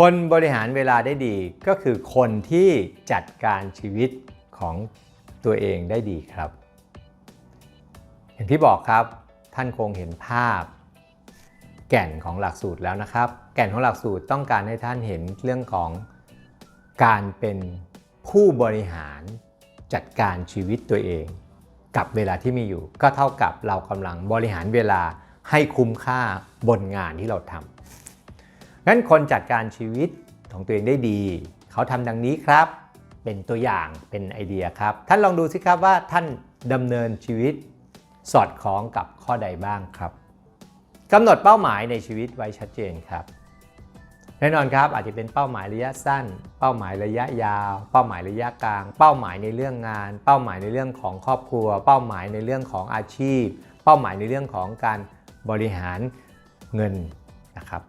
คนบริหารเวลาได้ดีก็คือคนที่จัดการชีวิตของตัวเองได้ดีครับ อย่างที่บอกครับ ท่านคงเห็นภาพ แก่นของหลักสูตรแล้วนะครับ แก่นของหลักสูตรต้องการให้ท่านเห็นเรื่องของการเป็นผู้บริหารจัดการชีวิตตัวเอง กับเวลาที่มีอยู่ ก็เท่ากับเรากำลังบริหารเวลาให้คุ้มค่าบนงานที่เราทำ งั้นคนจัดการชีวิตของตัวเองได้ดี เขาทำดังนี้ครับ เป็นตัวอย่างเป็นไอเดียครับ ท่านลองดูสิครับว่าท่านดำเนินชีวิต สอดคล้องกับข้อใดบ้างครับกำหนดเป้าหมายในชีวิตไว้ชัดเจนครับแน่นอนครับอาจจะเป็นเป้าหมายระยะสั้น เป้าหมายระยะยาว เป้าหมายระยะกลาง เป้าหมายในเรื่องงาน เป้าหมายในเรื่องของครอบครัว เป้าหมายในเรื่องของอาชีพ เป้าหมายในเรื่องของการบริหารเงินนะครับ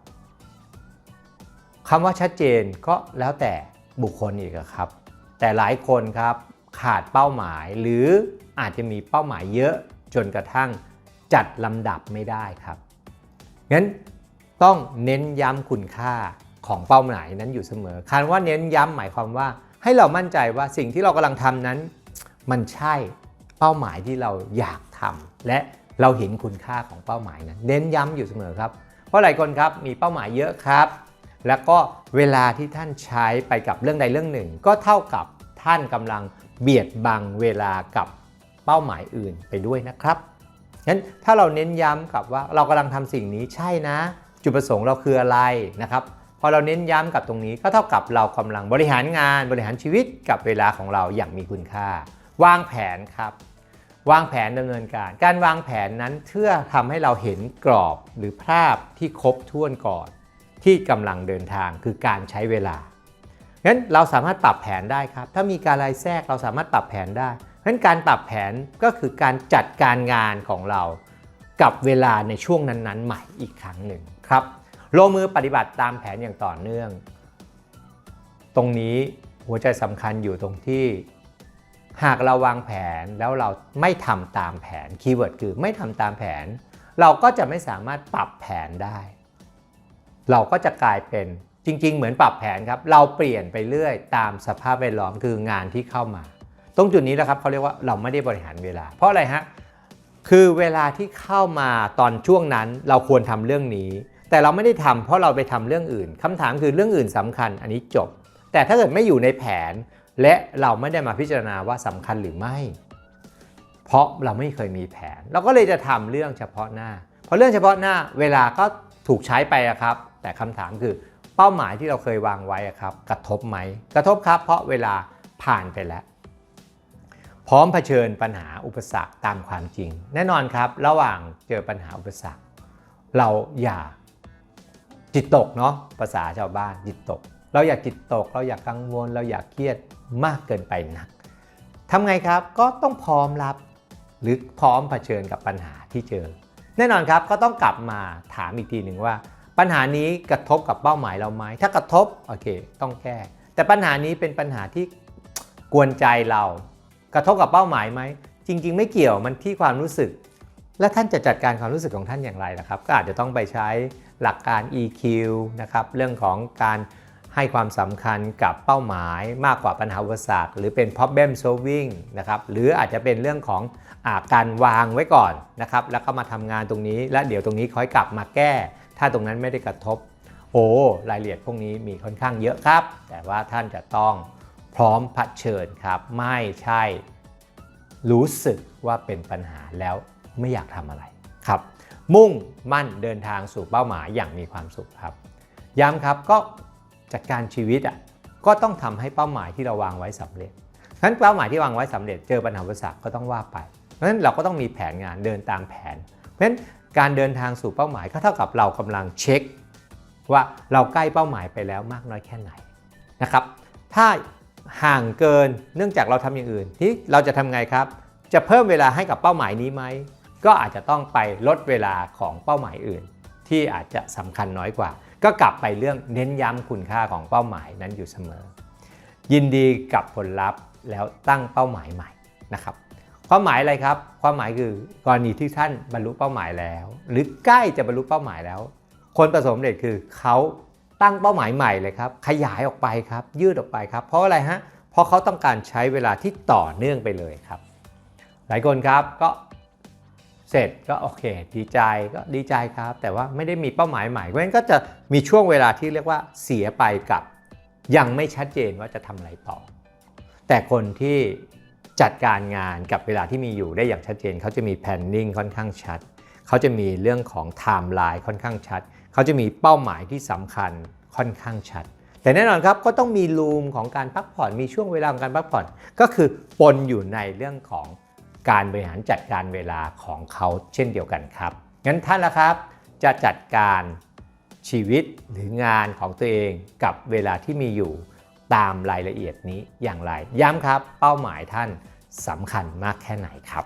คำว่าชัดเจนก็แล้วแต่บุคคลอีกครับ แต่หลายคนครับขาดเป้าหมายหรืออาจจะมีเป้าหมายเยอะจนกระทั่งจัดลำดับไม่ได้ครับงั้นต้องเน้นย้ำคุณค่าของเป้าหมายนั้นอยู่เสมอคำว่าเน้นย้ำหมายความว่าให้เรามั่นใจว่าสิ่งที่เรากำลังทำนั้น มันใช่เป้าหมายที่เราอยากทำและเราเห็นคุณค่าของเป้าหมายนั้นเน้นย้ำอยู่เสมอครับ เพราะหลายคนครับมีเป้าหมายเยอะครับ แล้วก็เวลาที่ท่านใช้ไปกับเรื่องใดเรื่องหนึ่ง ก็เท่ากับท่านกำลังเบียดบังเวลากับเป้าหมายอื่นไปด้วยนะครับงั้นถ้าเราเน้นย้ำกับว่าเรากำลังทำสิ่งนี้ใช่นะ จุดประสงค์เราคืออะไรนะครับพอเราเน้นย้ำกับตรงนี้ก็เท่ากับเรากำลังบริหารงานบริหารชีวิตกับเวลาของเราอย่างมีคุณค่า วางแผนครับ วางแผนดำเนินการ การวางแผนนั้นเพื่อทำให้เราเห็นกรอบหรือภาพที่ครบถ้วนก่อน ที่กำลังเดินทางคือการใช้เวลางั้นเราสามารถปรับแผนได้ครับ ถ้ามีการรายแทรกเราสามารถปรับแผนได้งั้นการปรับแผนก็คือการจัดการงานของเรา กับเวลาในช่วงนั้นๆ ใหม่อีกครั้งหนึ่งครับลงมือปฏิบัติตามแผนอย่างต่อเนื่อง ตรงนี้หัวใจสำคัญอยู่ตรงที่ หากเราวางแผนแล้วเราไม่ทำตามแผนคีย์เวิร์ดคือไม่ทำตามแผน เราก็จะไม่สามารถปรับแผนได้ เราก็จะกลายเป็นจริง ๆ เหมือนปรับแผนครับ เราเปลี่ยนไปเรื่อยตามสภาพแวดล้อมคืองานที่เข้ามา ตรงจุดนี้แหละครับเขาเรียกว่าเราไม่ได้บริหารเวลา เพราะอะไรฮะคือเวลาที่เข้ามาตอนช่วงนั้นเราควรทำเรื่องนี้ แต่เราไม่ได้ทำเพราะเราไปทำเรื่องอื่นคำถามคือเรื่องอื่นสำคัญ อันนี้จบ แต่ถ้าเกิดไม่อยู่ในแผน และเราไม่ได้มาพิจารณาว่าสำคัญหรือไม่ เพราะเราไม่เคยมีแผน เราก็เลยจะทำเรื่องเฉพาะหน้า เพราะเรื่องเฉพาะหน้าเวลาก็ถูกใช้ไปอะครับ แต่คำถามคือเป้าหมายที่เราเคยวางไว้ครับกระทบไหมกระทบครับ เพราะเวลาผ่านไปแล้ว พร้อมเผชิญปัญหาอุปสรรคตามความจริง แน่นอนครับระหว่างเจอปัญหาอุปสรรค เราอย่าจิตตกเนาะภาษาชาวบ้านจิตตก เราอยากจิตตก เราอยากกังวล เราอยากเครียดมากเกินไปนักทำไงครับก็ต้องพร้อมรับหรือพร้อมเผชิญกับปัญหาที่เจอ แน่นอนครับก็ต้องกลับมาถามอีกทีหนึ่งว่า ปัญหานี้กระทบกับเป้าหมายเราไหมถ้ากระทบโอเค ต้องแก้ แต่ปัญหานี้เป็นปัญหาที่กวนใจเรา กระทบกับเป้าหมายไหมจริง ๆ ไม่เกี่ยวมันที่ความรู้สึก และท่านจะจัดการความรู้สึกของท่านอย่างไรล่ะครับ ก็อาจจะต้องไปใช้หลักการ EQ นะครับเรื่องของการให้ความสำคัญกับเป้าหมายมากกว่าปัญหาอุปสรรคหรือเป็น problem solving นะครับหรืออาจจะเป็นเรื่องของอาการวางไว้ก่อนนะครับแล้วก็มาทำงานตรงนี้ และเดี๋ยวตรงนี้ค่อยกลับมาแก้ ถ้าตรงนั้นไม่ได้กระทบ โอ้รายละเอียดพวกนี้มีค่อนข้างเยอะครับ แต่ว่าท่านจะต้องพร้อมเผชิญครับ ไม่ใช่ รู้สึกว่าเป็นปัญหาแล้วไม่อยากทำอะไรครับ มุ่งมั่นเดินทางสู่เป้าหมายอย่างมีความสุขครับ ย้ำครับก็จัดการชีวิตอะก็ต้องทำให้เป้าหมายที่เราวางไว้สำเร็จฉะนั้นเป้าหมายที่วางไว้สำเร็จเจอปัญหาอุปสรรคก็ต้องว่าไปเพราะฉะนั้นเราก็ต้องมีแผนงานเดินตามแผนเพราะฉะนั้น การเดินทางสู่เป้าหมายก็เท่ากับเรากำลังเช็ค ว่าเราใกล้เป้าหมายไปแล้วมากน้อยแค่ไหนนะครับ ถ้าห่างเกินเนื่องจากเราทำอย่างอื่น ที่เราจะทำไงครับ จะเพิ่มเวลาให้กับเป้าหมายนี้ไหมก็อาจจะต้องไปลดเวลาของเป้าหมายอื่น ที่อาจจะสำคัญน้อยกว่า ก็กลับไปเรื่องเน้นย้ำคุณค่าของเป้าหมายนั้นอยู่เสมอ ยินดีกับผลลัพธ์แล้วตั้งเป้าหมายใหม่นะครับ ความหมายอะไรครับ ความหมายคือกรณีที่ท่านบรรลุเป้าหมายแล้ว หรือใกล้จะบรรลุเป้าหมายแล้ว คนประสบความสำเร็จคือเขาตั้งเป้าหมายใหม่เลยครับ ขยายออกไปครับ ยืดออกไปครับ เพราะอะไรฮะ เพราะเขาต้องการใช้เวลาที่ต่อเนื่องไปเลยครับ หลายคนครับก็เสร็จก็โอเค ดีใจก็ดีใจครับ แต่ว่าไม่ได้มีเป้าหมายใหม่เพราะฉะนั้นก็จะมีช่วงเวลาที่เรียกว่าเสียไปกับ ยังไม่ชัดเจนว่าจะทำอะไรต่อ แต่คนที่ จัดการงานกับเวลาที่มีอยู่ได้อย่างชัดเจน เขาจะมี planning ค่อนข้างชัด เขาจะมีเรื่องของ timeline ค่อนข้างชัด เขาจะมีเป้าหมายที่สำคัญค่อนข้างชัด แต่แน่นอนครับก็ต้องมีรูมของการพักผ่อนมีช่วงเวลาของการพักผ่อน ก็คือปนอยู่ในเรื่องของการบริหารจัดการเวลาของเขาเช่นเดียวกันครับงั้นท่านละครับ จะจัดการชีวิตหรืองานของตัวเองกับเวลาที่มีอยู่ ตามรายละเอียดนี้อย่างไร ย้ำครับ เป้าหมายท่านสำคัญมากแค่ไหนครับ